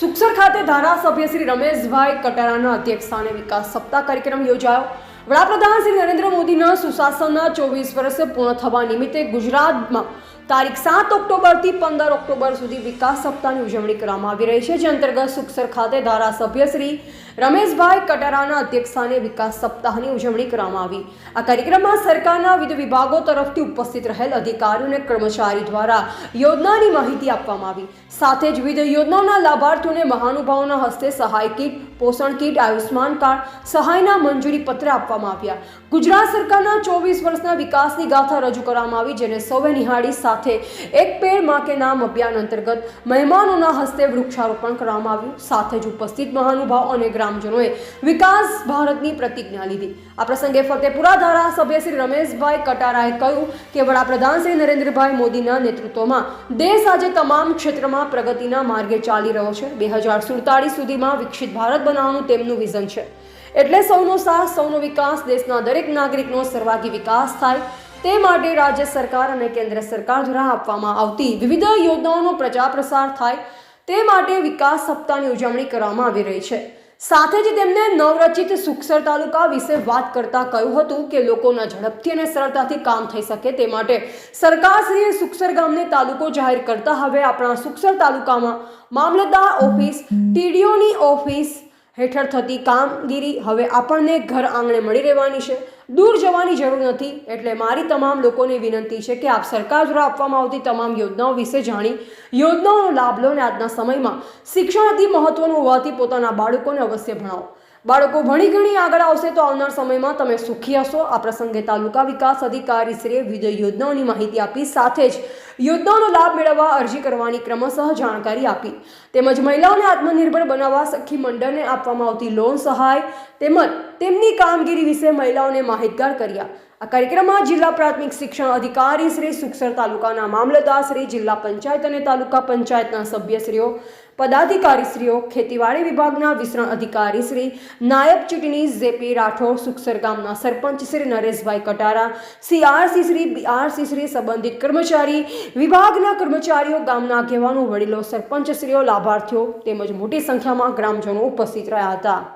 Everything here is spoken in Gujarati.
સુખસર ખાતે ધારાસભ્ય શ્રી રમેશભાઈ કટારાના અધ્યક્ષસ્થાને વિકાસ સપ્તાહ કાર્યક્રમ યોજાયો. વડાપ્રધાન શ્રી નરેન્દ્ર મોદીના સુશાસનના ચોવીસ વર્ષ પૂર્ણ થવા નિમિત્તે ગુજરાતમાં તારીખ સાત ઓક્ટોબરથી પંદર ઓક્ટોબર સુધી વિકાસ સપ્તાહની ઉજવણી કરવામાં આવી રહી છે, જે અંતર્ગત સુખસર ખાતે ધારાસભ્ય શ્રી રમેશભાઈ કટારાના અધ્યક્ષસ્થાને વિકાસ સપ્તાહની ઉજવણી કરવામાં આવી. આ કાર્યક્રમમાં સરકારના વિવિધ વિભાગો તરફથી ઉપસ્થિત રહેલ અધિકારીઓ અને કર્મચારી દ્વારા યોજનાની માહિતી આપવામાં આવી. સાથે જ વિવિધ યોજનાઓના લાભાર્થીઓને મહાનુભાવોના હસ્તે સહાય કીટ, પોષણ કીટ આયુષ્માન કાર્ડ, સહાયના મંજૂરી પત્ર આપવામાં આવ્યા. ગુજરાત સરકારના ચોવીસ વર્ષના વિકાસની ગાથા રજૂ કરવામાં આવી, જેને સૌએ નિહાળી સાથે એક પેડમાં કે નામ અભિયાન અંતર્ગત મહેમાનોના હસ્તે વૃક્ષારોપણ કરવામાં આવ્યું. સાથે જ ઉપસ્થિત મહાનુભાવ અને ગ્રામજનોએ વિકાસ ભારતની પ્રતિજ્ઞા લીધી. આ પ્રસંગે ફતેપુરા ધારાસભ્ય શ્રી રમેશભાઈ કટારાએ કહ્યું કે વડાપ્રધાન શ્રી નરેન્દ્રભાઈ મોદીના નેતૃત્વમાં દેશ આજે તમામ ક્ષેત્રમાં પ્રગતિના માર્ગે ચાલી રહ્યો છે. બે હજાર સુડતાળીસ સુધીમાં વિકસિત ભારત બનાવવાનું તેમનું વિઝન છે. એટલે સૌનો સાથ, સૌનો વિકાસ દેશના દરેક નાગરિકનો સર્વાગી વિકાસ થાય. તે માટે રાજ્ય સરકાર અને કેન્દ્ર સરકાર દ્વારા આપવામાં આવતી વિવિધ યોજનાઓનો પ્રચાર પ્રસાર થાય. તે માટે વિકાસ સપ્તાહની ઉજવણી કરવામાં આવી રહી છે. સાથે જ તેમને નવરચિત સુખસર તાલુકા વિશે વાત કરતા કહ્યું હતું કે લોકોના ઝડપથી અને સરળતાથી કામ થઈ શકે તે માટે સરકારશ્રીએ સુખસર ગામને તાલુકો જાહેર કરતા હવે આપણા સુખસર તાલુકામાં મામલતદાર ઓફિસ, ટીડીઓની ઓફિસ હેઠળ થતી કામગીરી હવે આપણને ઘર આંગણે મળી રહેવાની છે. દૂર જવાની જરૂર નથી, એટલે મારી તમામ લોકોને વિનંતી છે કે આપ સરકાર દ્વારા આપવામાં આવતી તમામ યોજનાઓ વિશે જાણી. યોજનાઓનો લાભ લો અને આજના સમયમાં શિક્ષણ અતિ મહત્વનું હોવાથી પોતાના બાળકોને અવશ્ય ભણાવો. બાળકો ભણી ગણી આગળ આવશે તો આવનાર સમયમાં તમે સુખી હશો. આ પ્રસંગે તાલુકા વિકાસ અધિકારી શ્રી વિવિધ યોજનાઓની માહિતી આપી સાથે જ યોજનાઓનો લાભ મેળવવા અરજી કરવાની ક્રમશઃ જાણકારી આપી. તેમજ મહિલાઓને આત્મનિર્ભર બનાવવા સખી મંડળને આપવામાં આવતી લોન સહાય તેમજ તેમની કામગીરી વિશે મહિલાઓને માહિતગાર કર્યા. આ કાર્યક્રમમાં જિલ્લા પ્રાથમિક શિક્ષણ અધિકારી શ્રી સુખસર તાલુકાના મામલતદાર શ્રી જિલ્લા પંચાયત અને તાલુકા પંચાયતના સભ્યશ્રીઓ, પદાધિકારીશ્રીઓ, ખેતીવાડી વિભાગના વિસ્તરણ અધિકારી શ્રી નાયબ ચૂંટણી જેપી રાઠોડ, સુખસર ગામના સરપંચ શ્રી નરેશભાઈ કટારા સીઆરસી શ્રી બીઆરસી શ્રી સંબંધિત કર્મચારી વિભાગના કર્મચારીઓ ગામના આગેવાનો વડીલો સરપંચશ્રીઓ લાભાર્થીઓ તેમજ મોટી સંખ્યામાં ગ્રામજનો ઉપસ્થિત રહ્યા હતા.